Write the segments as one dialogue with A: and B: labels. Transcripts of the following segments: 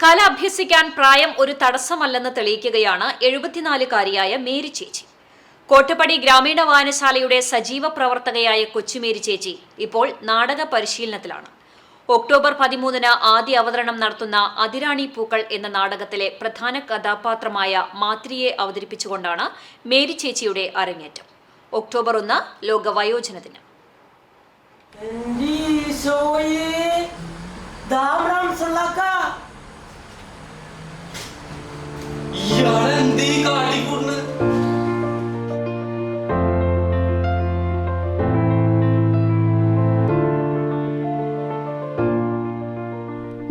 A: കല അഭ്യസിക്കാൻ പ്രായം ഒരു തടസ്സമല്ലെന്ന് തെളിയിക്കുകയാണ് എഴുപത്തിനാലുകാരിയായ മേരി ചേച്ചി. കോട്ടപ്പടി ഗ്രാമീണ വായനശാലയുടെ സജീവ പ്രവർത്തകയായ കൊച്ചുമേരി ചേച്ചി ഇപ്പോൾ നാടക പരിശീലനത്തിലാണ്. ഒക്ടോബർ പതിമൂന്നിന് ആദ്യ അവതരണം നടത്തുന്ന അതിരാണി പൂക്കൾ എന്ന നാടകത്തിലെ പ്രധാന കഥാപാത്രമായ മാത്രിയെ അവതരിപ്പിച്ചുകൊണ്ടാണ് മേരി ചേച്ചിയുടെ അരങ്ങേറ്റം. ഒക്ടോബർ ഒന്ന് ലോക വയോജന ദിനം
B: എന്റെ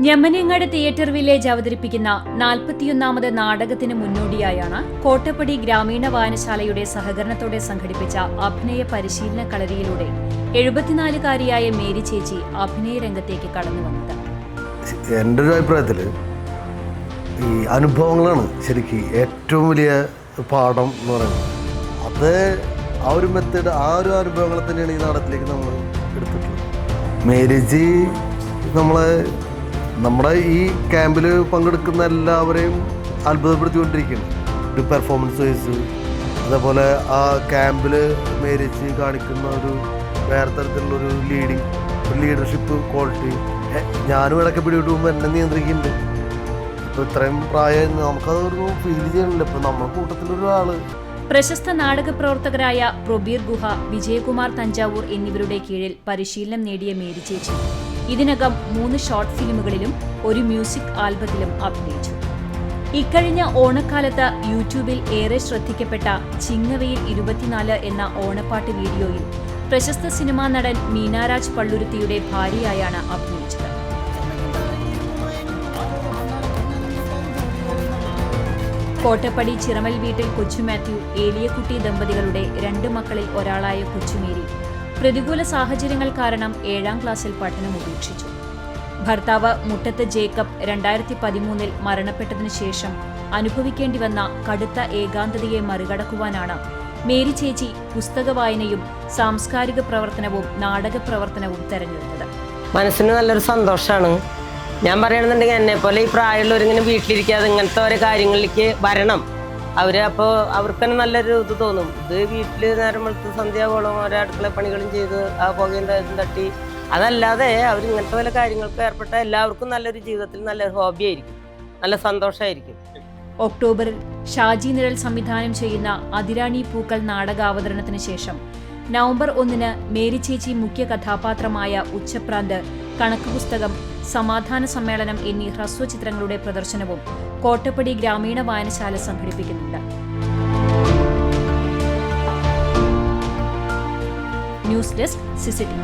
A: ഞമ്മനങ്ങാട് തിയേറ്റർ വില്ലേജ് അവതരിപ്പിക്കുന്ന നാൽപ്പത്തിയൊന്നാമത് നാടകത്തിന് മുന്നോടിയായാണ് കോട്ടപ്പടി ഗ്രാമീണ വായനശാലയുടെ സഹകരണത്തോടെ സംഘടിപ്പിച്ച അഭിനയ പരിശീലന കളരിയിലൂടെ എഴുപത്തിനാലുകാരിയായ മേരി ചേച്ചി അഭിനയ രംഗത്തേക്ക് കടന്നു വന്നത്.
C: എന്റെ ഒരു അഭിപ്രായത്തിൽ ഈ അനുഭവങ്ങളാണ് ശരിക്കും ഏറ്റവും വലിയ പാഠം എന്ന് പറയുന്നത്. അത് ആ ഒരു മെത്തേഡ് ആ ഒരു അനുഭവങ്ങളെ തന്നെയാണ് ഈ നാടകത്തിലേക്ക് നമ്മൾ എടുത്തിട്ടുള്ളത്. മേരേജ് നമ്മളെ നമ്മുടെ ഈ ക്യാമ്പിൽ പങ്കെടുക്കുന്ന എല്ലാവരെയും അത്ഭുതപ്പെടുത്തിക്കൊണ്ടിരിക്കുകയാണ്. ഒരു പെർഫോമൻസ് വൈസ് അതേപോലെ ആ ക്യാമ്പിൽ മേരിച്ച് കാണിക്കുന്ന ഒരു വേറെ തരത്തിലുള്ളൊരു ലീഡിങ് ഒരു ലീഡർഷിപ്പ് ക്വാളിറ്റി ഞാനും ഇടയ്ക്ക് പിടിവിട്ട് പോകുമ്പോൾ എന്നെ നിയന്ത്രിക്കുന്നുണ്ട്. ഇപ്പോൾ ഇത്രയും പ്രായം നമുക്കതൊരു ഫീൽ ചെയ്യണില്ല ഇപ്പം നമ്മുടെ കൂട്ടത്തിലൊരാൾ
A: പ്രശസ്ത നാടക പ്രവർത്തകരായ പ്രൊബീർ ഗുഹ വിജയകുമാർ തഞ്ചാവൂർ എന്നിവരുടെ കീഴിൽ പരിശീലനം നേടിയ മേരി ചേച്ചി ഇതിനകം മൂന്ന് ഷോർട്ട് ഫിലിമുകളിലും ഒരു മ്യൂസിക് ആൽബത്തിലും അഭിനയിച്ചു. ഇക്കഴിഞ്ഞ ഓണക്കാലത്ത് യൂട്യൂബിൽ ഏറെ ശ്രദ്ധിക്കപ്പെട്ട ചിങ്ങവയിൽ ഇരുപത്തിനാല് എന്ന ഓണപ്പാട്ട് വീഡിയോയിൽ പ്രശസ്ത സിനിമാ നടൻ മീനാരാജ് പള്ളുരുത്തിയുടെ ഭാര്യയായാണ് അഭിനയിച്ചത്. കോട്ടപ്പടി ചിറമൽ വീട്ടിൽ കൊച്ചു മാത്യു ഏലിയക്കുട്ടി ദമ്പതികളുടെ രണ്ട് മക്കളിൽ ഒരാളായ കൊച്ചുമേരി പ്രതികൂല സാഹചര്യങ്ങൾ കാരണം ഏഴാം ക്ലാസ്സിൽ പഠനം ഉപേക്ഷിച്ചു. ഭർത്താവ് മുട്ടത്ത് ജേക്കബ് രണ്ടായിരത്തി പതിമൂന്നിൽ മരണപ്പെട്ടതിനു ശേഷം അനുഭവിക്കേണ്ടി വന്ന കടുത്ത ഏകാന്തതയെ മറികടക്കുവാനാണ് മേരി ചേച്ചി പുസ്തക വായനയും സാംസ്കാരിക പ്രവർത്തനവും നാടക പ്രവർത്തനവും തെരഞ്ഞെടുത്തത്.
B: മനസ്സിന് നല്ലൊരു സന്തോഷമാണ് ഞാൻ പറയണമെന്നുണ്ടെങ്കിൽ എന്നെ പോലെ ഈ പ്രായമുള്ളവരിങ്ങനെ വീട്ടിലിരിക്കാതെ ഇങ്ങനത്തെ ഓരോ കാര്യങ്ങളിലേക്ക് വരണം. അവർ അപ്പോൾ അവർക്ക് തന്നെ നല്ലൊരു ഇത് തോന്നും. ഇത് വീട്ടിൽ നേരം വെളുത്ത് സന്ധ്യാവോളം ഓരോ അടുക്കള പണികളും ചെയ്ത് ആ പുകയും തട്ടി. അതല്ലാതെ അവർ ഇങ്ങനത്തെ പല കാര്യങ്ങൾക്ക് ഏർപ്പെട്ട എല്ലാവർക്കും നല്ലൊരു ജീവിതത്തിൽ നല്ലൊരു ഹോബി ആയിരിക്കും. നല്ല സന്തോഷമായിരിക്കും
A: ഒക്ടോബറിൽ ഷാജി നിഴൽ സംവിധാനം ചെയ്യുന്ന അതിരാണി പൂക്കൾ നാടകാവതരണത്തിന് ശേഷം നവംബർ ഒന്നിന് മേരി ചേച്ചി മുഖ്യ കഥാപാത്രമായ ഉച്ചപ്രാന്ത് കണക്ക് പുസ്തകം സമാധാന സമ്മേളനം എന്നീ ഹ്രസ്വചിത്രങ്ങളുടെ പ്രദർശനവും കോട്ടപ്പടി ഗ്രാമീണ വായനശാല സംഘടിപ്പിക്കുന്നുണ്ട്. News desk CCT